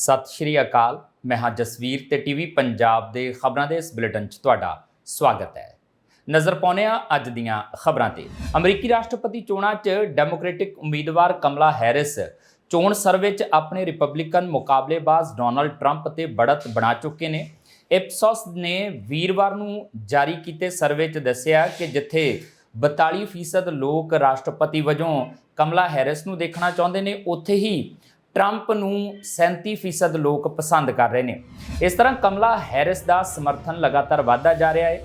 ਸਤਿ ਸ਼੍ਰੀ ਅਕਾਲ। ਮੈਂ ਹਾਂ ਜਸਵੀਰ ਤੇ ਟੀਵੀ ਪੰਜਾਬ ਦੇ ਖਬਰਾਂ ਦੇ ਇਸ ਬੁਲੇਟਿਨ 'ਚ ਤੁਹਾਡਾ ਸਵਾਗਤ ਹੈ। ਨਜ਼ਰ ਪਾਉਂਦੇ ਹਾਂ ਅੱਜ ਦੀਆਂ ਖਬਰਾਂ ਤੇ। ਅਮਰੀਕੀ ਰਾਸ਼ਟਰਪਤੀ ਚੋਣਾਂ 'ਚ ਡੈਮੋਕ੍ਰੈਟਿਕ ਉਮੀਦਵਾਰ ਕਮਲਾ ਹੈਰਿਸ ਚੋਣ ਸਰਵੇ 'ਚ ਆਪਣੇ ਰਿਪਬਲਿਕਨ ਮੁਕਾਬਲੇਬਾਜ਼ ਡੋਨਲਡ ਟਰੰਪ ਤੇ ਬੜਤ ਬਣਾ ਚੁੱਕੇ ਨੇ। ਇਪਸੋਸ ਨੇ ਵੀਰਵਾਰ ਨੂੰ ਜਾਰੀ ਕੀਤੇ ਸਰਵੇ 'ਚ ਦੱਸਿਆ ਕਿ ਜਿੱਥੇ 42% ਲੋਕ ਰਾਸ਼ਟਰਪਤੀ ਵਜੋਂ ਕਮਲਾ ਹੈਰਿਸ ਨੂੰ ਦੇਖਣਾ ਚਾਹੁੰਦੇ ਨੇ, ਉੱਥੇ ਹੀ ਟਰੰਪ ਨੂੰ 37% ਲੋਕ ਪਸੰਦ ਕਰ ਰਹੇ ਨੇ। ਇਸ ਤਰ੍ਹਾਂ ਕਮਲਾ ਹੈਰਿਸ ਦਾ ਸਮਰਥਨ ਲਗਾਤਾਰ ਵਧਦਾ ਜਾ ਰਿਹਾ ਹੈ।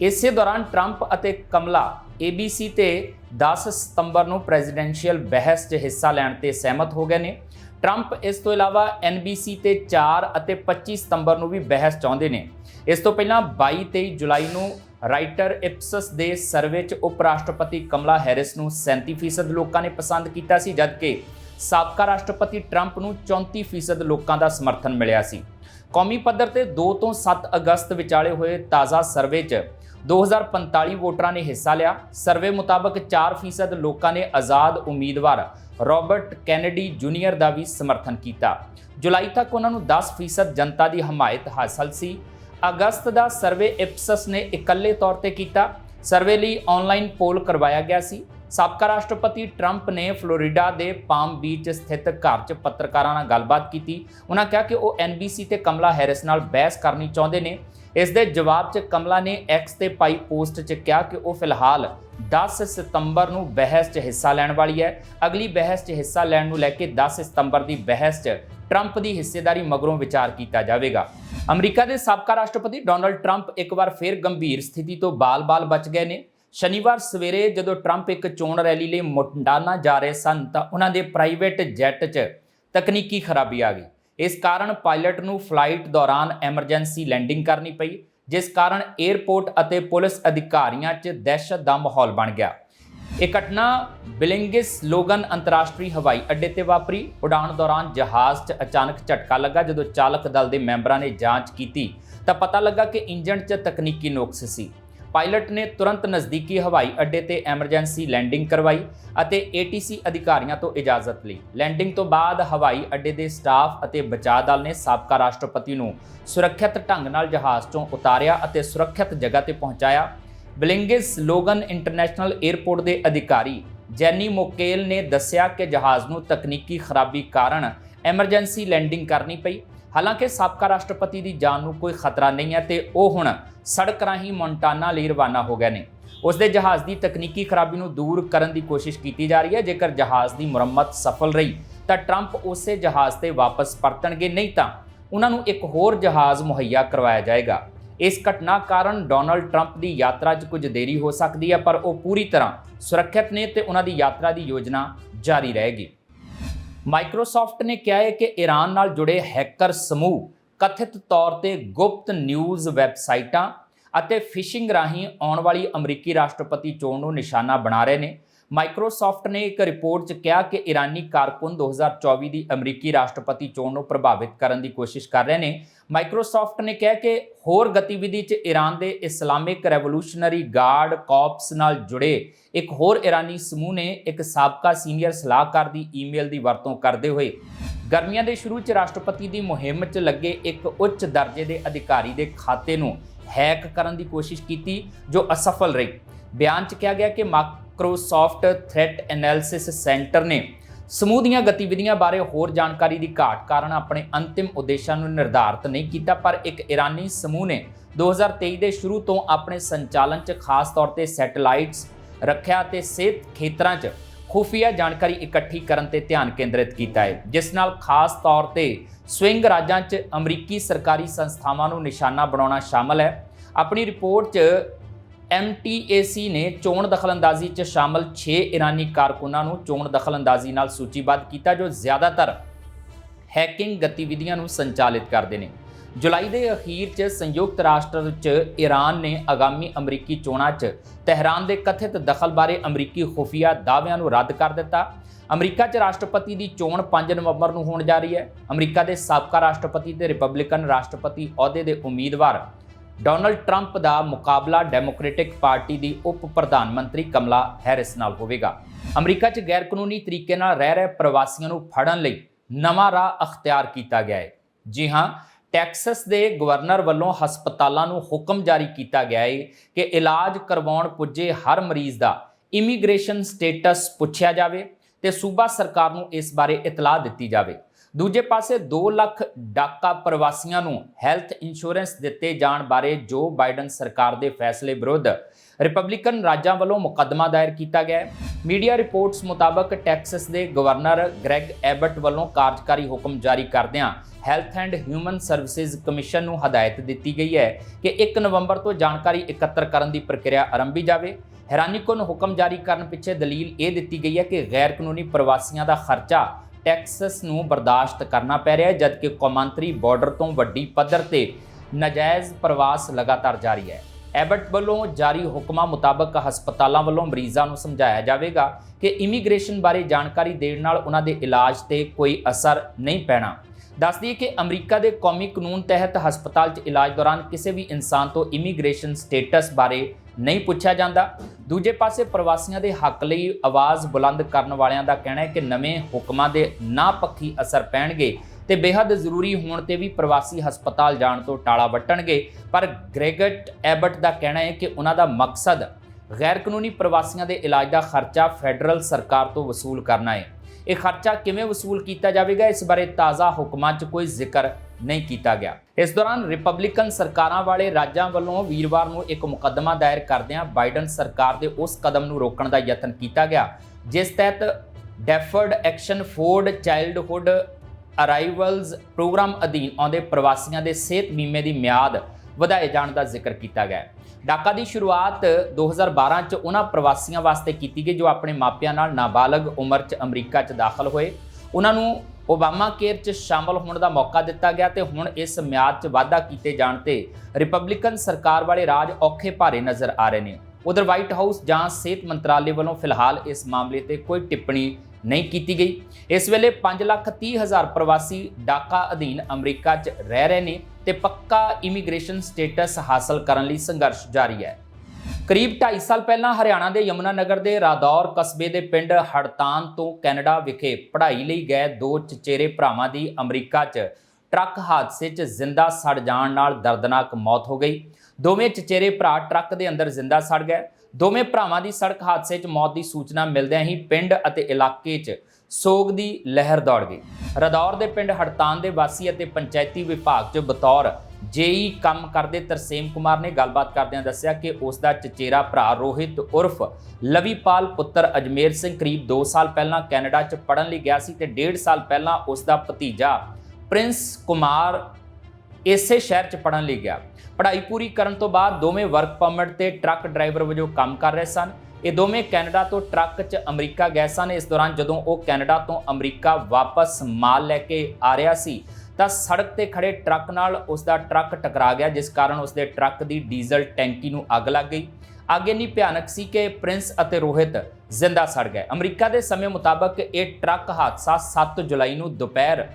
ਇਸੇ ਦੌਰਾਨ ਟਰੰਪ ਅਤੇ ਕਮਲਾ ABC ਤੇ 10 ਸਤੰਬਰ ਨੂੰ ਪ੍ਰੈਜ਼ੀਡੈਂਸ਼ੀਅਲ ਬਹਿਸ 'ਚ ਹਿੱਸਾ ਲੈਣ ਤੇ ਸਹਿਮਤ ਹੋ ਗਏ ਨੇ। ਟਰੰਪ ਇਸ ਤੋਂ ਇਲਾਵਾ NBC ਤੇ 4 ਅਤੇ 25 ਸਤੰਬਰ ਨੂੰ ਵੀ ਬਹਿਸ ਚਾਹੁੰਦੇ ਨੇ। ਇਸ ਤੋਂ ਪਹਿਲਾਂ 22-23 ਜੁਲਾਈ ਨੂੰ ਰਾਈਟਰ ਇਪਸਸ ਦੇ ਸਰਵੇ 'ਚ ਉਪ ਰਾਸ਼ਟਰਪਤੀ ਕਮਲਾ ਹੈਰਿਸ ਨੂੰ 37% ਲੋਕਾਂ ਨੇ ਪਸੰਦ ਕੀਤਾ ਸੀ, ਜਦਕਿ ਸਾਬਕਾ ਰਾਸ਼ਟਰਪਤੀ ਟਰੰਪ ਨੂੰ 34% ਲੋਕਾਂ ਦਾ ਸਮਰਥਨ ਮਿਲਿਆ ਸੀ। ਕੌਮੀ ਪੱਧਰ ਤੇ 2 ਤੋਂ 7 ਅਗਸਤ ਵਿਚਾਲੇ ਹੋਏ ਤਾਜ਼ਾ ਸਰਵੇ 'ਚ 2045 ਵੋਟਰਾਂ ਨੇ ਹਿੱਸਾ ਲਿਆ। ਸਰਵੇ ਮੁਤਾਬਕ 4% ਲੋਕਾਂ ਨੇ ਆਜ਼ਾਦ ਉਮੀਦਵਾਰ ਰਾਬਰਟ ਕੈਨੇਡੀ ਜੂਨੀਅਰ ਦਾ ਵੀ ਸਮਰਥਨ ਕੀਤਾ। ਜੁਲਾਈ ਤੱਕ ਉਹਨਾਂ ਨੂੰ 10% ਜਨਤਾ ਦੀ ਹਮਾਇਤ ਹਾਸਲ ਸੀ। ਅਗਸਤ ਦਾ ਸਰਵੇ ਇਪਸਸ ਨੇ ਇਕੱਲੇ ਤੌਰ ਤੇ ਕੀਤਾ। ਸਰਵੇ ਲਈ ਆਨਲਾਈਨ ਪੋਲ ਕਰਵਾਇਆ ਗਿਆ ਸੀ। ਸਾਬਕਾ ਰਾਸ਼ਟਰਪਤੀ ਟਰੰਪ ਨੇ ਫਲੋਰੀਡਾ ਦੇ ਪਾਮ ਬੀਚ ਸਥਿਤ ਘਰ 'ਚ ਪੱਤਰਕਾਰਾਂ ਨਾਲ ਗੱਲਬਾਤ ਕੀਤੀ। ਉਹਨਾਂ ਕਿਹਾ ਕਿ ਉਹ NBC ਤੇ ਕਮਲਾ ਹੈਰਿਸ ਨਾਲ ਬਹਿਸ ਕਰਨੀ ਚਾਹੁੰਦੇ ਨੇ। ਇਸ ਦੇ ਜਵਾਬ 'ਚ ਕਮਲਾ ਨੇ ਐਕਸ ਤੇ ਪਾਈ ਪੋਸਟ 'ਚ ਕਿਹਾ ਕਿ ਉਹ ਫਿਲਹਾਲ 10 ਸਤੰਬਰ ਨੂੰ ਬਹਿਸ 'ਚ ਹਿੱਸਾ ਲੈਣ ਵਾਲੀ ਹੈ। ਅਗਲੀ ਬਹਿਸ 'ਚ ਹਿੱਸਾ ਲੈਣ ਨੂੰ ਲੈ ਕੇ 10 ਸਤੰਬਰ ਦੀ ਬਹਿਸ 'ਚ ਟਰੰਪ ਦੀ ਹਿੱਸੇਦਾਰੀ ਮਗਰੋਂ ਵਿਚਾਰ ਕੀਤਾ ਜਾਵੇਗਾ। ਅਮਰੀਕਾ ਦੇ ਸਾਬਕਾ ਰਾਸ਼ਟਰਪਤੀ ਡੋਨਲਡ ਟਰੰਪ ਇੱਕ ਵਾਰ ਫਿਰ ਗੰਭੀਰ ਸਥਿਤੀ ਤੋਂ ਬਾਲ-ਬਾਲ ਬਚ ਗਏ ਨੇ। ਸ਼ਨੀਵਾਰ ਸਵੇਰੇ ਜਦੋਂ ਟਰੰਪ ਇੱਕ ਚੋਣ ਰੈਲੀ ਲਈ ਮੋਂਟਾਨਾ ਜਾ ਰਹੇ ਸਨ ਤਾਂ ਉਹਨਾਂ ਦੇ ਪ੍ਰਾਈਵੇਟ ਜੈਟ 'ਚ ਤਕਨੀਕੀ ਖਰਾਬੀ ਆ ਗਈ। ਇਸ ਕਾਰਨ ਪਾਇਲਟ ਨੂੰ ਫਲਾਈਟ ਦੌਰਾਨ ਐਮਰਜੈਂਸੀ ਲੈਂਡਿੰਗ ਕਰਨੀ ਪਈ, ਜਿਸ ਕਾਰਨ 에ਅਰਪੋਰਟ ਅਤੇ ਪੁਲਿਸ ਅਧਿਕਾਰੀਆਂ 'ਚ ਦਹਿਸ਼ਤ ਦਾ ਮਾਹੌਲ ਬਣ ਗਿਆ। ਇਹ ਘਟਨਾ ਬਿਲਿੰਗਿਸ ਲੋਗਨ ਅੰਤਰਰਾਸ਼ਟਰੀ ਹਵਾਈ ਅੱਡੇ ਤੇ ਵਾਪਰੀ। ਉਡਾਣ ਦੌਰਾਨ ਜਹਾਜ਼ 'ਚ ਅਚਾਨਕ ਝਟਕਾ ਲੱਗਾ। ਜਦੋਂ ਚਾਲਕ ਦਲ ਦੇ ਮੈਂਬਰਾਂ ਨੇ ਜਾਂਚ ਕੀਤੀ ਤਾਂ ਪਤਾ ਲੱਗਾ ਕਿ ਇੰਜਣ 'ਚ ਤਕਨੀਕੀ ਨੁਕਸ ਸੀ। ਪਾਇਲਟ ਨੇ ਤੁਰੰਤ ਨਜ਼ਦੀਕੀ ਹਵਾਈ ਅੱਡੇ ਤੇ ਐਮਰਜੈਂਸੀ ਲੈਂਡਿੰਗ ਕਰਵਾਈ ਅਤੇ ATC ਅਧਿਕਾਰੀਆਂ ਤੋਂ ਇਜਾਜ਼ਤ ਲਈ। ਲੈਂਡਿੰਗ ਤੋਂ ਬਾਅਦ ਹਵਾਈ ਅੱਡੇ ਦੇ ਸਟਾਫ ਅਤੇ ਬਚਾਅ ਦਲ ਨੇ ਸਾਬਕਾ ਰਾਸ਼ਟਰਪਤੀ ਨੂੰ ਸੁਰੱਖਿਅਤ ਢੰਗ ਨਾਲ ਜਹਾਜ਼ ਤੋਂ ਉਤਾਰਿਆ ਅਤੇ ਸੁਰੱਖਿਅਤ ਜਗ੍ਹਾ ਤੇ ਪਹੁੰਚਾਇਆ। ਬਲਿੰਗਿਸ ਲੋਗਨ ਇੰਟਰਨੈਸ਼ਨਲ 에ਅਰਪੋਰਟ ਦੇ ਅਧਿਕਾਰੀ ਜੈਨੀ ਮੋਕੇਲ ਨੇ ਦੱਸਿਆ ਕਿ ਜਹਾਜ਼ ਨੂੰ ਤਕਨੀਕੀ ਖਰਾਬੀ ਕਾਰਨ ਐਮਰਜੈਂਸੀ ਲੈਂਡਿੰਗ ਕਰਨੀ ਪਈ। ਹਾਲਾਂਕਿ ਸਾਬਕਾ ਰਾਸ਼ਟਰਪਤੀ ਦੀ ਜਾਨ ਨੂੰ ਕੋਈ ਖਤਰਾ ਨਹੀਂ ਹੈ ਤੇ ਉਹ ਹੁਣ ਸੜਕ ਰਾਹੀਂ ਮੌਂਟਾਨਾ ਲਈ ਰਵਾਨਾ ਹੋ ਗਏ ਨੇ। ਉਸ ਦੇ ਜਹਾਜ਼ ਦੀ ਤਕਨੀਕੀ ਖਰਾਬੀ ਨੂੰ ਦੂਰ ਕਰਨ ਦੀ ਕੋਸ਼ਿਸ਼ ਕੀਤੀ ਜਾ ਰਹੀ ਹੈ। ਜੇਕਰ ਜਹਾਜ਼ ਦੀ ਮੁਰੰਮਤ ਸਫਲ ਰਹੀ, ਤਾਂ ਟਰੰਪ ਉਸੇ ਜਹਾਜ਼ ਤੇ ਵਾਪਸ ਪਰਤਣਗੇ। ਨਹੀਂ ਤਾਂ ਉਹਨਾਂ ਨੂੰ ਇੱਕ ਹੋਰ ਜਹਾਜ਼ ਮੁਹੱਈਆ ਕਰਵਾਇਆ ਜਾਏਗਾ। ਇਸ ਘਟਨਾ ਕਾਰਨ ਡੋਨਲਡ ਟਰੰਪ ਦੀ ਯਾਤਰਾ 'ਚ ਕੁਝ ਦੇਰੀ ਹੋ ਸਕਦੀ ਹੈ, ਪਰ ਉਹ ਪੂਰੀ ਤਰ੍ਹਾਂ ਸੁਰੱਖਿਅਤ ਨੇ ਤੇ ਉਹਨਾਂ ਦੀ ਯਾਤਰਾ ਦੀ ਯੋਜਨਾ ਜਾਰੀ ਰਹੇਗੀ। ਮਾਈਕਰੋਸਾਫਟ ਨੇ ਕਿਹਾ ਹੈ ਕਿ ਈਰਾਨ ਨਾਲ ਜੁੜੇ ਹੈਕਰ ਸਮੂਹ ਕਥਿਤ ਤੌਰ ਤੇ ਗੁਪਤ ਨਿਊਜ਼ ਵੈਬਸਾਈਟਾਂ ਅਤੇ ਫਿਸ਼ਿੰਗ ਰਾਹੀਂ ਆਉਣ ਵਾਲੀ ਅਮਰੀਕੀ ਰਾਸ਼ਟਰਪਤੀ ਚੋਣ ਨੂੰ ਨਿਸ਼ਾਨਾ ਬਣਾ ਰਹੇ ਨੇ। ਮਾਈਕਰੋਸਾਫਟ ਨੇ ਇੱਕ ਰਿਪੋਰਟ 'ਚ ਕਿਹਾ ਕਿ ਈਰਾਨੀ ਕਾਰਕੁਨ 2024 ਦੀ ਅਮਰੀਕੀ ਰਾਸ਼ਟਰਪਤੀ ਚੋਣ ਨੂੰ ਪ੍ਰਭਾਵਿਤ ਕਰਨ ਦੀ ਕੋਸ਼ਿਸ਼ ਕਰ ਰਹੇ ਨੇ। ਮਾਈਕਰੋਸਾਫਟ ਨੇ ਕਿਹਾ ਕਿ ਹੋਰ ਗਤੀਵਿਧੀ 'ਚ ਈਰਾਨ ਦੇ ਇਸਲਾਮਿਕ ਰੈਵੋਲੂਸ਼ਨਰੀ ਗਾਰਡ ਕਾਰਪਸ ਨਾਲ ਜੁੜੇ ਇੱਕ ਹੋਰ ਈਰਾਨੀ ਸਮੂਹ ਨੇ ਇੱਕ ਸਾਬਕਾ ਸੀਨੀਅਰ ਸਲਾਹਕਾਰ ਦੀ ਈਮੇਲ ਦੀ ਵਰਤੋਂ ਕਰਦੇ ਹੋਏ ਗਰਮੀਆਂ ਦੇ ਸ਼ੁਰੂ 'ਚ ਰਾਸ਼ਟਰਪਤੀ ਦੀ ਮੁਹਿੰਮ 'ਚ ਲੱਗੇ ਇੱਕ ਉੱਚ ਦਰਜੇ ਦੇ ਅਧਿਕਾਰੀ ਦੇ ਖਾਤੇ ਨੂੰ ਹੈਕ ਕਰਨ ਦੀ ਕੋਸ਼ਿਸ਼ ਕੀਤੀ ਜੋ ਅਸਫਲ ਰਹੀ। ਬਿਆਨ 'ਚ ਕਿਹਾ ਗਿਆ ਕਿ ਮਾਈਕਰੋਸਾਫਟ ਥ੍ਰੈਟ ਐਨਾਲਿਸਿਸ ਸੈਂਟਰ ਨੇ ਸਮੂਹ ਦੀਆਂ ਗਤੀਵਿਧੀਆਂ ਬਾਰੇ ਹੋਰ ਜਾਣਕਾਰੀ ਦੀ ਘਾਟ ਕਾਰਨ ਆਪਣੇ ਅੰਤਿਮ ਉਦੇਸ਼ਾਂ ਨੂੰ ਨਿਰਧਾਰਤ ਨਹੀਂ ਕੀਤਾ, ਪਰ ਇੱਕ ਈਰਾਨੀ ਸਮੂਹ ਨੇ 2023 ਦੇ ਸ਼ੁਰੂ ਤੋਂ ਆਪਣੇ ਸੰਚਾਲਨ 'ਚ ਖਾਸ ਤੌਰ ਤੇ ਸੈਟੇਲਾਈਟਸ ਰੱਖਿਆ ਤੇ ਸਿਹਤ ਖੇਤਰਾਂ 'ਚ ਖੁਫੀਆ ਜਾਣਕਾਰੀ ਇਕੱਠੀ ਕਰਨ ਤੇ ਧਿਆਨ ਕੇਂਦਰਿਤ ਕੀਤਾ ਹੈ, ਜਿਸ ਨਾਲ ਖਾਸ ਤੌਰ ਤੇ ਸਵਿੰਗ ਰਾਜਾਂ 'ਚ ਅਮਰੀਕੀ ਸਰਕਾਰੀ ਸੰਸਥਾਵਾਂ ਨੂੰ ਨਿਸ਼ਾਨਾ ਬਣਾਉਣਾ ਸ਼ਾਮਲ ਹੈ। ਆਪਣੀ ਰਿਪੋਰਟ 'ਚ MTAC ਨੇ ਚੋਣ ਦਖਲਅੰਦਾਜ਼ੀ 'ਚ ਸ਼ਾਮਲ 6 ਈਰਾਨੀ ਕਾਰਕੁਨਾਂ ਨੂੰ ਚੋਣ ਦਖਲਅੰਦਾਜ਼ੀ ਨਾਲ ਸੂਚੀਬੱਧ ਕੀਤਾ ਜੋ ਜ਼ਿਆਦਾਤਰ ਹੈਕਿੰਗ ਗਤੀਵਿਧੀਆਂ ਨੂੰ ਸੰਚਾਲਿਤ ਕਰਦੇ ਨੇ। ਜੁਲਾਈ ਦੇ ਅਖੀਰ 'ਚ ਸੰਯੁਕਤ ਰਾਸ਼ਟਰ 'ਚ ਈਰਾਨ ਨੇ ਆਗਾਮੀ ਅਮਰੀਕੀ ਚੋਣਾਂ 'ਚ ਤਹਿਰਾਨ ਦੇ ਕਥਿਤ ਦਖਲ ਬਾਰੇ ਅਮਰੀਕੀ ਖੁਫੀਆ ਦਾਅਵਿਆਂ ਨੂੰ ਰੱਦ ਕਰ ਦਿੱਤਾ। ਅਮਰੀਕਾ 'ਚ ਰਾਸ਼ਟਰਪਤੀ ਦੀ ਚੋਣ 5 ਨਵੰਬਰ ਨੂੰ ਹੋਣ ਜਾ ਰਹੀ ਹੈ। ਅਮਰੀਕਾ ਦੇ ਸਾਬਕਾ ਰਾਸ਼ਟਰਪਤੀ ਤੇ ਰਿਪਬਲਿਕਨ ਰਾਸ਼ਟਰਪਤੀ ਅਹੁਦੇ ਦੇ ਉਮੀਦਵਾਰ ਡੋਨਲਡ ਟਰੰਪ ਦਾ ਮੁਕਾਬਲਾ ਡੈਮੋਕ੍ਰੈਟਿਕ ਪਾਰਟੀ ਦੀ ਉਪ ਪ੍ਰਧਾਨ ਮੰਤਰੀ ਕਮਲਾ ਹੈਰਿਸ ਨਾਲ ਹੋਵੇਗਾ। ਅਮਰੀਕਾ 'ਚ ਗੈਰ ਕਾਨੂੰਨੀ ਤਰੀਕੇ ਨਾਲ ਰਹਿ ਰਹੇ ਪ੍ਰਵਾਸੀਆਂ ਨੂੰ ਫੜਨ ਲਈ ਨਵਾਂ ਰਾਹ ਅਖਤਿਆਰ ਕੀਤਾ ਗਿਆ ਹੈ। ਜੀ ਹਾਂ, ਟੈਕਸਸ ਦੇ ਗਵਰਨਰ ਵੱਲੋਂ ਹਸਪਤਾਲਾਂ ਨੂੰ ਹੁਕਮ ਜਾਰੀ ਕੀਤਾ ਗਿਆ ਹੈ ਕਿ ਇਲਾਜ ਕਰਵਾਉਣ ਪੁੱਜੇ ਹਰ ਮਰੀਜ਼ ਦਾ ਇਮੀਗ੍ਰੇਸ਼ਨ ਸਟੇਟਸ ਪੁੱਛਿਆ ਜਾਵੇ ਤੇ ਸੂਬਾ ਸਰਕਾਰ ਨੂੰ ਇਸ ਬਾਰੇ ਇਤਲਾਹ ਦਿੱਤੀ ਜਾਵੇ। ਦੂਜੇ ਪਾਸੇ 2 ਲੱਖ ਡਾਕਾ ਪ੍ਰਵਾਸੀਆਂ ਨੂੰ ਹੈਲਥ ਇੰਸ਼ੋਰੈਂਸ ਦਿੱਤੇ ਜਾਣ ਬਾਰੇ ਜੋ ਬਾਈਡਨ ਸਰਕਾਰ ਦੇ ਫੈਸਲੇ ਵਿਰੁੱਧ ਰਿਪਬਲਿਕਨ ਰਾਜਾਂ ਵੱਲੋਂ ਮੁਕੱਦਮਾ ਦਾਇਰ ਕੀਤਾ ਗਿਆ ਹੈ। ਮੀਡੀਆ ਰਿਪੋਰਟਸ ਮੁਤਾਬਕ ਟੈਕਸਸ ਦੇ ਗਵਰਨਰ ਗ੍ਰੈਗ ਐਬਟ ਵੱਲੋਂ ਕਾਰਜਕਾਰੀ ਹੁਕਮ ਜਾਰੀ ਕਰਦਿਆਂ health and human services commission ਨੂੰ ਹਦਾਇਤ ਦਿੱਤੀ ਗਈ ਹੈ ਕਿ 1 ਨਵੰਬਰ ਤੋਂ ਜਾਣਕਾਰੀ ਇਕੱਤਰ ਕਰਨ ਦੀ ਪ੍ਰਕਿਰਿਆ ਆਰੰਭੀ ਜਾਵੇ। ਹੈਰਾਨੀਕੁਨ ਹੁਕਮ ਜਾਰੀ ਕਰਨ ਪਿੱਛੇ ਦਲੀਲ ਇਹ ਦਿੱਤੀ ਗਈ ਹੈ ਕਿ ਗੈਰ ਕਾਨੂੰਨੀ ਪ੍ਰਵਾਸੀਆਂ ਦਾ ਖਰਚਾ ਟੈਕਸਸ ਨੂੰ ਬਰਦਾਸ਼ਤ ਕਰਨਾ ਪੈ ਰਿਹਾ ਹੈ, ਜਦਕਿ ਕੌਮਾਂਤਰੀ ਬਾਰਡਰ ਤੋਂ ਵੱਡੀ ਪੱਧਰ ਤੇ ਨਾਜਾਇਜ਼ ਪ੍ਰਵਾਸ ਲਗਾਤਾਰ ਜਾਰੀ ਹੈ। ਐਬਟ ਵੱਲੋਂ ਜਾਰੀ ਹੁਕਮਾਂ ਮੁਤਾਬਕ ਹਸਪਤਾਲਾਂ ਵੱਲੋਂ ਮਰੀਜ਼ਾਂ ਨੂੰ ਸਮਝਾਇਆ ਜਾਵੇਗਾ ਕਿ ਇਮੀਗ੍ਰੇਸ਼ਨ ਬਾਰੇ ਜਾਣਕਾਰੀ ਦੇਣ ਨਾਲ ਉਹਨਾਂ ਦੇ ਇਲਾਜ ਤੇ ਕੋਈ ਅਸਰ ਨਹੀਂ ਪੈਣਾ। ਦੱਸ ਦਈਏ ਕਿ ਅਮਰੀਕਾ ਦੇ ਕੌਮੀ ਕਾਨੂੰਨ ਤਹਿਤ ਹਸਪਤਾਲ 'ਚ ਇਲਾਜ ਦੌਰਾਨ ਕਿਸੇ ਵੀ ਇਨਸਾਨ ਤੋਂ ਇਮੀਗ੍ਰੇਸ਼ਨ ਸਟੇਟਸ ਬਾਰੇ ਨਹੀਂ ਪੁੱਛਿਆ ਜਾਂਦਾ। ਦੂਜੇ ਪਾਸੇ ਪ੍ਰਵਾਸੀਆਂ ਦੇ ਹੱਕ ਲਈ ਆਵਾਜ਼ ਬੁਲੰਦ ਕਰਨ ਵਾਲਿਆਂ ਦਾ ਕਹਿਣਾ ਹੈ ਕਿ ਨਵੇਂ ਹੁਕਮਾਂ ਦੇ ਨਾ ਪੱਖੀ ਅਸਰ ਪੈਣਗੇ ਤੇ ਬੇहद ਜ਼ਰੂਰੀ ਹੋਣ ਤੇ ਵੀ ਪ੍ਰਵਾਸੀ ਹਸਪਤਾਲ ਜਾਣ ਤੋਂ ਟਾਲਾ ਵੱਟਣਗੇ। ਪਰ ਗ੍ਰੈਗਟ ਐਬਟ ਦਾ ਕਹਿਣਾ ਹੈ ਕਿ ਉਹਨਾਂ ਦਾ ਮਕਸਦ ਗੈਰ ਕਾਨੂੰਨੀ ਪ੍ਰਵਾਸੀਆਂ ਦੇ ਇਲਾਜ ਦਾ ਖਰਚਾ ਫੈਡਰਲ ਸਰਕਾਰ ਤੋਂ ਵਸੂਲ ਕਰਨਾ ਹੈ। ਇਹ ਖਰਚਾ ਕਿਵੇਂ ਵਸੂਲ ਕੀਤਾ ਜਾਵੇਗਾ, ਇਸ ਬਾਰੇ ਤਾਜ਼ਾ ਹੁਕਮਾਂ 'ਚ ਕੋਈ ਜ਼ਿਕਰ ਨਹੀਂ ਕੀਤਾ ਗਿਆ। ਇਸ ਦੌਰਾਨ ਰਿਪਬਲਿਕਨ ਸਰਕਾਰਾਂ ਵਾਲੇ ਰਾਜਾਂ ਵੱਲੋਂ ਵੀਰਵਾਰ ਨੂੰ ਇੱਕ ਮੁਕੱਦਮਾ ਦਾਇਰ ਕਰਦਿਆਂ ਬਾਈਡਨ ਸਰਕਾਰ ਦੇ ਉਸ ਕਦਮ ਨੂੰ ਰੋਕਣ ਦਾ ਯਤਨ ਕੀਤਾ ਗਿਆ, ਜਿਸ ਤਹਿਤ deferred action for childhood arrivals programme ਅਧੀਨ ਆਉਂਦੇ ਪ੍ਰਵਾਸੀਆਂ ਦੇ ਸਿਹਤ ਬੀਮੇ ਦੀ ਮਿਆਦ ਵਧਾਏ ਜਾਣ ਦਾ ਜ਼ਿਕਰ ਕੀਤਾ ਗਿਆ ਡਾਕਾ ਦੀ ਸ਼ੁਰੂਆਤ 2012 ਚ ਉਹਨਾਂ ਪ੍ਰਵਾਸੀਆਂ ਵਾਸਤੇ ਕੀਤੀ ਗਈ, ਜੋ ਆਪਣੇ ਮਾਪਿਆਂ ਨਾਲ ਨਾਬਾਲਗ ਉਮਰ ਚ ਅਮਰੀਕਾ ਚ ਦਾਖਲ ਹੋਏ। ਉਹਨਾਂ ਨੂੰ ਓਬਾਮਾ ਕੇਅਰ ਚ ਸ਼ਾਮਲ ਹੋਣ ਦਾ ਮੌਕਾ ਦਿੱਤਾ ਗਿਆ ਤੇ ਹੁਣ ਇਸ ਮਿਆਦ ਚ ਵਾਧਾ ਕੀਤੇ ਜਾਣ ਤੇ ਰਿਪਬਲਿਕਨ ਸਰਕਾਰ ਵਾਲੇ ਰਾਜ ਔਖੇ ਭਾਰੇ ਨਜ਼ਰ ਆ ਰਹੇ ਨੇ। ਉਧਰ ਵਾਈਟ ਹਾਊਸ ਜਾਂ ਸਿਹਤ ਮੰਤਰਾਲੇ ਵੱਲੋਂ ਫਿਲਹਾਲ ਇਸ ਮਾਮਲੇ ਤੇ ਕੋਈ ਟਿੱਪਣੀ ਨਹੀਂ ਕੀਤੀ ਗਈ। ਇਸ ਵੇਲੇ 530000 ਪ੍ਰਵਾਸੀ ਡਾਕਾ ਅਧੀਨ ਅਮਰੀਕਾ 'ਚ ਰਹਿ ਰਹੇ ਨੇ ਤੇ ਪੱਕਾ ਇਮੀਗ੍ਰੇਸ਼ਨ ਸਟੇਟਸ ਹਾਸਲ ਕਰਨ ਲਈ ਸੰਘਰਸ਼ ਜਾਰੀ ਹੈ। ਕਰੀਬ 2.5 ਸਾਲ ਪਹਿਲਾਂ ਹਰਿਆਣਾ ਦੇ ਯਮੁਨਾ ਨਗਰ ਦੇ ਰਾਦੌਰ ਕਸਬੇ ਦੇ ਪਿੰਡ ਹੜਤਾਨ ਤੋਂ ਕੈਨੇਡਾ ਵਿਖੇ ਪੜ੍ਹਾਈ ਲਈ ਗਏ ਦੋ ਚਚੇਰੇ ਭਰਾਵਾਂ ਦੀ ਅਮਰੀਕਾ 'ਚ ਟਰੱਕ ਹਾਦਸੇ 'ਚ ਜ਼ਿੰਦਾ ਸੜ ਜਾਣ ਨਾਲ ਦਰਦਨਾਕ ਮੌਤ ਹੋ ਗਈ। ਦੋਵੇਂ ਚਚੇਰੇ ਭਰਾ ਟਰੱਕ ਦੇ ਅੰਦਰ ਜ਼ਿੰਦਾ ਸੜ ਗਏ। ਦੋਵੇਂ ਭਰਾਵਾਂ ਦੀ ਸੜਕ ਹਾਦਸੇ 'ਚ ਮੌਤ ਦੀ ਸੂਚਨਾ ਮਿਲਦਿਆਂ ਹੀ ਪਿੰਡ ਅਤੇ ਇਲਾਕੇ 'ਚ ਸੋਗ ਦੀ ਲਹਿਰ ਦੌੜ ਗਈ। ਰਦੌਰ ਦੇ ਪਿੰਡ ਹੜਤਾਨ ਦੇ ਵਾਸੀ ਅਤੇ ਪੰਚਾਇਤੀ ਵਿਭਾਗ 'ਚ ਬਤੌਰ ਜੇਈ ਕੰਮ ਕਰਦੇ ਤਰਸੇਮ ਕੁਮਾਰ ਨੇ ਗੱਲਬਾਤ ਕਰਦਿਆਂ ਦੱਸਿਆ ਕਿ ਉਸ ਦਾ ਚਚੇਰਾ ਭਰਾ ਰੋਹਿਤ ਉਰਫ ਲਵੀਪਾਲ ਪੁੱਤਰ ਅਜਮੇਰ ਸਿੰਘ ਕਰੀਬ 2 ਸਾਲ ਪਹਿਲਾਂ ਕੈਨੇਡਾ 'ਚ ਪੜਨ ਲਈ ਗਿਆ ਸੀ ਤੇ 1.5 ਸਾਲ ਪਹਿਲਾਂ ਉਸ ਦਾ ਭਤੀਜਾ ਪ੍ਰਿੰਸ ਕੁਮਾਰ ਇਸੇ ਸ਼ਹਿਰ 'ਚ ਪੜਨ ਲਈ ਗਿਆ। ਪੜ੍ਹਾਈ ਪੂਰੀ ਕਰਨ ਤੋਂ ਬਾਅਦ ਦੋਵੇਂ ਵਰਕ ਪਰਮਿਟ ਤੇ ਟਰੱਕ ਡਰਾਈਵਰ ਵਜੋਂ ਕੰਮ ਕਰ ਰਹੇ ਸਨ। ਇਹ ਦੋਵੇਂ ਕੈਨੇਡਾ ਤੋਂ ਟਰੱਕ 'ਚ ਅਮਰੀਕਾ ਗਏ ਸਨ। ਇਸ ਦੌਰਾਨ ਜਦੋਂ ਉਹ ਕੈਨੇਡਾ ਤੋਂ ਅਮਰੀਕਾ ਵਾਪਸ ਮਾਲ ਲੈ ਕੇ ਆ ਰਿਹਾ ਸੀ, ਤਾਂ ਸੜਕ ਤੇ ਖੜੇ ਟਰੱਕ ਨਾਲ ਉਸ ਦਾ ਟਰੱਕ ਟਕਰਾ ਗਿਆ, ਜਿਸ ਕਾਰਨ ਉਸ ਦੇ ਟਰੱਕ ਦੀ ਡੀਜ਼ਲ ਟੈਂਕੀ ਨੂੰ ਅੱਗ ਲੱਗ ਗਈ। ਅੱਗ ਇੰਨੀ ਭਿਆਨਕ ਸੀ ਕਿ ਪ੍ਰਿੰਸ ਅਤੇ ਰੋਹਿਤ ਜ਼ਿੰਦਾ ਸੜ ਗਏ। ਅਮਰੀਕਾ ਦੇ ਸਮੇਂ ਮੁਤਾਬਕ ਇਹ ਟਰੱਕ ਹਾਦਸਾ 7 ਜੁਲਾਈ ਨੂੰ ਦੁਪਹਿਰ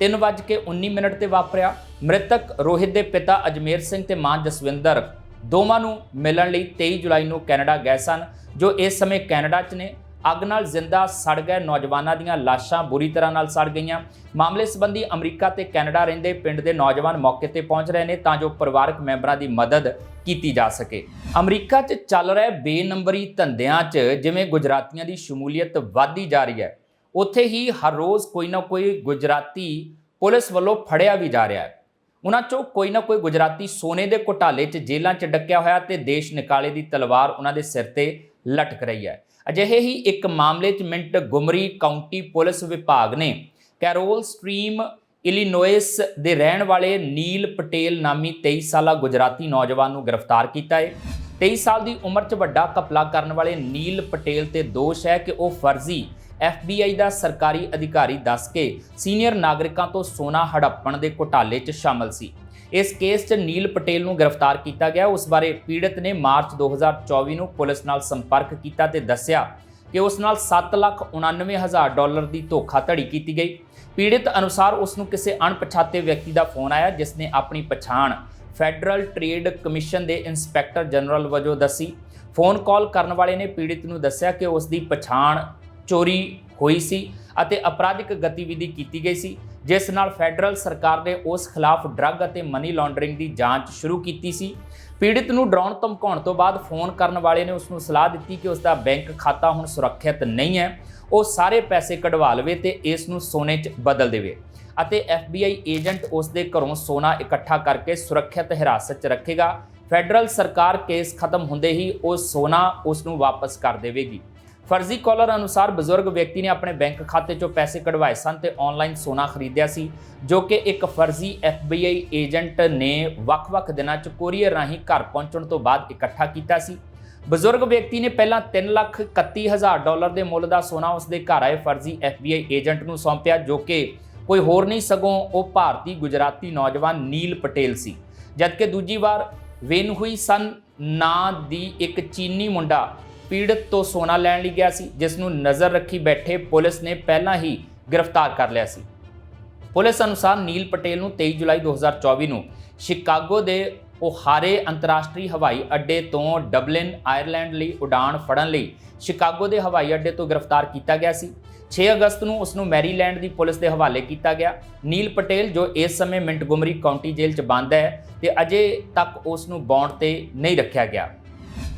3:19 ਮਿੰਟ ਤੇ ਵਾਪਰਿਆ। ਮ੍ਰਿਤਕ ਰੋਹਿਤ ਦੇ ਪਿਤਾ ਅਜਮੇਰ ਸਿੰਘ ਤੇ ਮਾਂ ਜਸਵਿੰਦਰ ਦੋਵਾਂ ਨੂੰ ਮਿਲਣ ਲਈ 23 ਜੁਲਾਈ ਨੂੰ ਕੈਨੇਡਾ ਗਏ ਸਨ, ਜੋ ਇਸ ਸਮੇਂ ਕੈਨੇਡਾ 'ਚ ਨੇ। ਅੱਗ ਨਾਲ ਜ਼ਿੰਦਾ ਸੜ ਗਏ ਨੌਜਵਾਨਾਂ ਦੀਆਂ ਲਾਸ਼ਾਂ ਬੁਰੀ ਤਰ੍ਹਾਂ ਨਾਲ ਸੜ ਗਈਆਂ। ਮਾਮਲੇ ਸੰਬੰਧੀ ਅਮਰੀਕਾ ਤੇ ਕੈਨੇਡਾ ਰਹਿੰਦੇ ਪਿੰਡ ਦੇ ਨੌਜਵਾਨ ਮੌਕੇ ਤੇ ਪਹੁੰਚ ਰਹੇ ਨੇ ਤਾਂ ਜੋ ਪਰਿਵਾਰਕ ਮੈਂਬਰਾਂ ਦੀ ਮਦਦ ਕੀਤੀ ਜਾ ਸਕੇ। ਅਮਰੀਕਾ 'ਚ ਚੱਲ ਰਹੇ ਬੇਨੰਬਰੀ ਧੰਦਿਆਂ 'ਚ ਜਿਵੇਂ ਗੁਜਰਾਤੀਆਂ ਦੀ ਸ਼ਮੂਲੀਅਤ ਵਧਦੀ ਜਾ ਰਹੀ ਹੈ ਉੱਥੇ ਹੀ ਹਰ ਰੋਜ਼ ਕੋਈ ਨਾ ਕੋਈ ਗੁਜਰਾਤੀ ਪੁਲਿਸ ਵੱਲੋਂ ਫੜਿਆ ਵੀ ਜਾ ਰਿਹਾ ਹੈ। ਉਹਨਾਂ ਚੋਂ ਕੋਈ ਨਾ ਕੋਈ ਗੁਜਰਾਤੀ ਸੋਨੇ ਦੇ ਘੁਟਾਲੇ 'ਚ ਜੇਲ੍ਹਾਂ 'ਚ ਡੱਕਿਆ ਹੋਇਆ ਤੇ ਦੇਸ਼ ਨਿਕਾਲੇ ਦੀ ਤਲਵਾਰ ਉਹਨਾਂ ਦੇ ਸਿਰ ਤੇ ਲਟਕ ਰਹੀ ਹੈ। ਅਜਿਹੇ ਹੀ ਇੱਕ ਮਾਮਲੇ 'ਚ ਮਿੰਟ ਗੁਮਰੀ ਕਾਉਂਟੀ ਪੁਲਿਸ ਵਿਭਾਗ ਨੇ ਕੈਰੋਲ ਸਟ੍ਰੀਮ, ਇਲੀਨੋਇਸ ਦੇ ਰਹਿਣ ਵਾਲੇ ਨੀਲ ਪਟੇਲ ਨਾਮੀ 23 ਸਾਲਾ ਗੁਜਰਾਤੀ ਨੌਜਵਾਨ ਨੂੰ ਗ੍ਰਿਫਤਾਰ ਕੀਤਾ ਹੈ। 23 ਸਾਲ ਦੀ ਉਮਰ 'ਚ ਵੱਡਾ ਕਪਲਾ ਕਰਨ ਵਾਲੇ ਨੀਲ ਪਟੇਲ ਤੇ ਦੋਸ਼ ਹੈ ਕਿ ਉਹ ਫਰਜ਼ੀ FBI ਦਾ ਸਰਕਾਰੀ ਅਧਿਕਾਰੀ ਦੱਸ ਕੇ ਸੀਨੀਅਰ ਨਾਗਰਿਕਾਂ ਤੋਂ ਸੋਨਾ ਹੜੱਪਣ ਦੇ ਘੁਟਾਲੇ 'ਚ ਸ਼ਾਮਲ ਸੀ। ਇਸ ਕੇਸ 'ਚ ਨੀਲ ਪਟੇਲ ਨੂੰ ਗ੍ਰਿਫਤਾਰ ਕੀਤਾ ਗਿਆ। ਉਸ ਬਾਰੇ ਪੀੜਤ ਨੇ ਮਾਰਚ 2024 ਨੂੰ ਪੁਲਿਸ ਨਾਲ ਸੰਪਰਕ ਕੀਤਾ ਤੇ ਦੱਸਿਆ ਕਿ ਉਸ ਨਾਲ 799000 ਡਾਲਰ ਦੀ ਧੋਖਾਧੜੀ ਕੀਤੀ ਗਈ। ਪੀੜਤ ਅਨੁਸਾਰ ਉਸ ਨੂੰ ਕਿਸੇ ਅਣਪਛਾਤੇ ਵਿਅਕਤੀ ਦਾ ਫੋਨ ਆਇਆ, ਜਿਸ ਨੇ ਆਪਣੀ ਪਛਾਣ ਫੈਡਰਲ ਟ੍ਰੇਡ ਕਮਿਸ਼ਨ ਦੇ ਇੰਸਪੈਕਟਰ ਜਨਰਲ ਵਜੋਂ ਦੱਸੀ। ਫੋਨ ਕਾਲ ਕਰਨ ਵਾਲੇ ਨੇ ਪੀੜਤ ਨੂੰ ਦੱਸਿਆ ਕਿ ਉਸ ਦੀ ਪਛਾਣ ਚੋਰੀ ਹੋਈ ਸੀ ਅਤੇ ਅਪਰਾਧਿਕ ਗਤੀਵਿਧੀ ਕੀਤੀ ਗਈ ਸੀ, ਜਿਸ ਨਾਲ ਫੈਡਰਲ ਸਰਕਾਰ ਨੇ ਉਸ ਖਿਲਾਫ ਡਰੱਗ ਅਤੇ ਮਨੀ ਲਾਂਡਰਿੰਗ ਦੀ ਜਾਂਚ ਸ਼ੁਰੂ ਕੀਤੀ ਸੀ। ਪੀੜਿਤ ਨੂੰ ਡਰਾਉਣ, ਧਮਕਾਉਣ ਤੋਂ ਬਾਅਦ ਫੋਨ ਕਰਨ ਵਾਲੇ ਨੇ ਉਸ ਨੂੰ ਸਲਾਹ ਦਿੱਤੀ ਕਿ ਉਸ ਦਾ ਬੈਂਕ ਖਾਤਾ ਹੁਣ ਸੁਰੱਖਿਅਤ ਨਹੀਂ ਹੈ। ਉਹ ਸਾਰੇ ਪੈਸੇ ਕਢਵਾ ਲਵੇ ਤੇ ਇਸ ਨੂੰ ਸੋਨੇ 'ਚ ਬਦਲ ਦੇਵੇ ਅਤੇ FBI ਏਜੰਟ ਉਸ ਦੇ ਘਰੋਂ ਸੋਨਾ ਇਕੱਠਾ ਕਰਕੇ ਸੁਰੱਖਿਅਤ ਹਿਰਾਸਤ 'ਚ ਰੱਖੇਗਾ। ਫੈਡਰਲ ਸਰਕਾਰ ਕੇਸ ਖਤਮ ਹੁੰਦੇ ਹੀ ਉਹ ਸੋਨਾ ਉਸ ਨੂੰ ਵਾਪਸ ਕਰ ਦੇਵੇਗੀ। ਫਰਜ਼ੀ ਕਾਲਰ ਅਨੁਸਾਰ ਬਜ਼ੁਰਗ ਵਿਅਕਤੀ ਨੇ ਆਪਣੇ ਬੈਂਕ ਖਾਤੇ 'ਚੋਂ ਪੈਸੇ ਕਢਵਾਏ ਸਨ ਤੇ ਆਨਲਾਈਨ ਸੋਨਾ ਖਰੀਦਿਆ ਸੀ, ਜੋ ਕਿ ਇੱਕ ਫਰਜ਼ੀ FBI ਏਜੰਟ ਨੇ ਵੱਖ-ਵੱਖ ਦਿਨਾਂ 'ਚ ਕੋਰੀਅਰ ਰਾਹੀਂ ਘਰ ਪਹੁੰਚਣ ਤੋਂ ਬਾਅਦ ਇਕੱਠਾ ਕੀਤਾ ਸੀ। ਬਜ਼ੁਰਗ ਵਿਅਕਤੀ ਨੇ ਪਹਿਲਾਂ 3 ਲੱਖ 31 ਹਜ਼ਾਰ ਡਾਲਰ ਦੇ ਮੁੱਲ ਦਾ ਸੋਨਾ ਉਸ ਦੇ ਘਰ ਆਏ ਫਰਜ਼ੀ FBI ਏਜੰਟ ਨੂੰ ਸੌਂਪਿਆ, ਜੋ ਕਿ ਕੋਈ ਹੋਰ ਨਹੀਂ ਸਗੋਂ ਉਹ ਭਾਰਤੀ ਗੁਜਰਾਤੀ ਨੌਜਵਾਨ ਨੀਲ ਪਟੇਲ ਸੀ। ਜਦਕਿ ਦੂਜੀ ਵਾਰ ਵੇਨਹੁਈ ਸਨ, ਨਾਂ ਦੀ ਇੱਕ ਚੀਨੀ ਮੁੰਡਾ ਪੀੜਤ ਤੋਂ ਸੋਨਾ ਲੈਣ ਲਈ ਗਿਆ ਸੀ ਜਿਸ ਨੂੰ ਨਜ਼ਰ ਰੱਖੀ ਬੈਠੇ ਪੁਲਿਸ ਨੇ ਪਹਿਲਾਂ ਹੀ ਗ੍ਰਿਫਤਾਰ ਕਰ ਲਿਆ ਸੀ। ਪੁਲਿਸ ਅਨੁਸਾਰ ਨੀਲ ਪਟੇਲ ਨੂੰ 23 ਜੁਲਾਈ 2024 ਨੂੰ ਸ਼ਿਕਾਗੋ ਦੇ ਓਹਾਰੇ ਅੰਤਰਰਾਸ਼ਟਰੀ ਹਵਾਈ ਅੱਡੇ ਤੋਂ ਡਬਲਿਨ, ਆਇਰਲੈਂਡ ਲਈ ਉਡਾਣ ਫੜਨ ਲਈ ਸ਼ਿਕਾਗੋ ਦੇ ਹਵਾਈ ਅੱਡੇ ਤੋਂ ਗ੍ਰਿਫਤਾਰ ਕੀਤਾ ਗਿਆ ਸੀ। 6 ਅਗਸਤ ਨੂੰ ਉਸ ਨੂੰ ਮੈਰੀਲੈਂਡ ਦੀ ਪੁਲਿਸ ਦੇ ਹਵਾਲੇ ਕੀਤਾ ਗਿਆ। ਨੀਲ ਪਟੇਲ, ਜੋ ਇਸ ਸਮੇਂ ਮਿੰਟਗੋਮਰੀ ਕਾਉਂਟੀ ਜੇਲ੍ਹ 'ਚ ਬੰਦ ਹੈ ਤੇ ਅਜੇ ਤੱਕ ਉਸ ਨੂੰ ਬੌਂਡ ਤੇ ਨਹੀਂ ਰੱਖਿਆ ਗਿਆ।